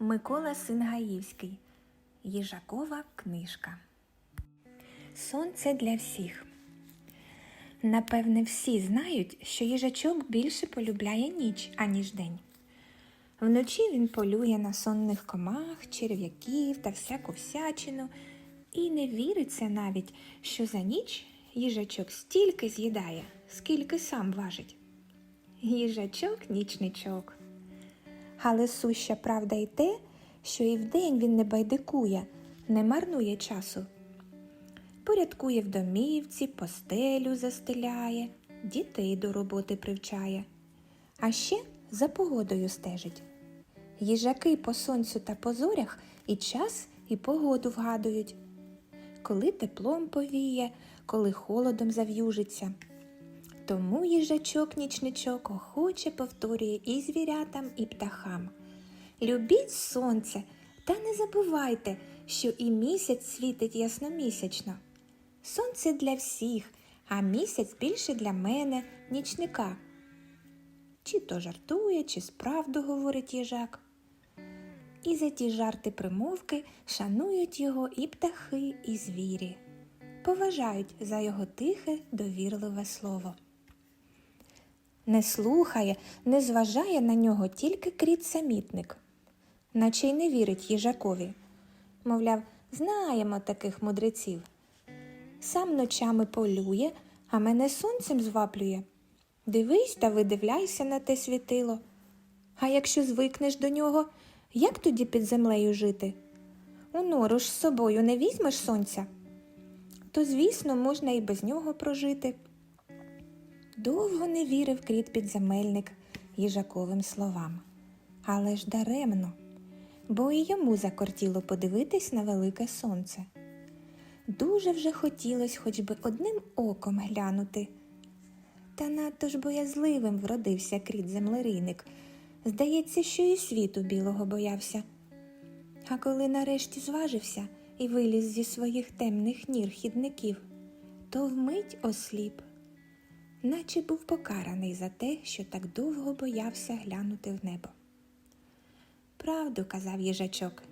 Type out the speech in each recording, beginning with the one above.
Микола Сингаївський. Їжакова книжка. Сонце для всіх. Напевне, всі знають, що їжачок більше полюбляє ніч, аніж день. Вночі він полює на сонних комах, черв'яків та всяку всячину, і не віриться навіть, що за ніч їжачок стільки з'їдає, скільки сам важить. Їжачок нічничок. Але суща правда й те, що і вдень він не байдикує, не марнує часу. Порядкує в домівці, постелю застеляє, дітей до роботи привчає, а ще за погодою стежить. Їжаки по сонцю та по зорях і час, і погоду вгадують, коли теплом повіє, коли холодом зав'южиться. Тому їжачок-нічничок охоче повторює і звірятам, і птахам. Любіть сонце, та не забувайте, що і місяць світить ясномісячно. Сонце для всіх, а місяць більше для мене, нічника. Чи то жартує, чи справду говорить їжак. І за ті жарти примовки шанують його і птахи, і звірі, поважають за його тихе, довірливе слово. Не слухає, не зважає на нього тільки кріт самітник, наче й не вірить їжакові. Мовляв, знаємо таких мудреців. Сам ночами полює, а мене сонцем зваплює. Дивись та видивляйся на те світило. А якщо звикнеш до нього, як тоді під землею жити? У нору ж з собою не візьмеш сонця, то, звісно, можна і без нього прожити. Довго не вірив кріт підземельник їжаковим словам, але ж даремно, бо і йому закортіло подивитись на велике сонце. Дуже вже хотілось хоч би одним оком глянути. Та надто ж боязливим вродився кріт землерийник. Здається, що і світу білого боявся. А коли нарешті зважився і виліз зі своїх темних нір хідників, то вмить осліп, наче був покараний за те, що так довго боявся глянути в небо. Правду казав їжачок,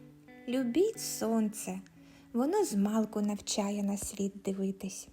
любіть сонце, воно змалку навчає на світ дивитись.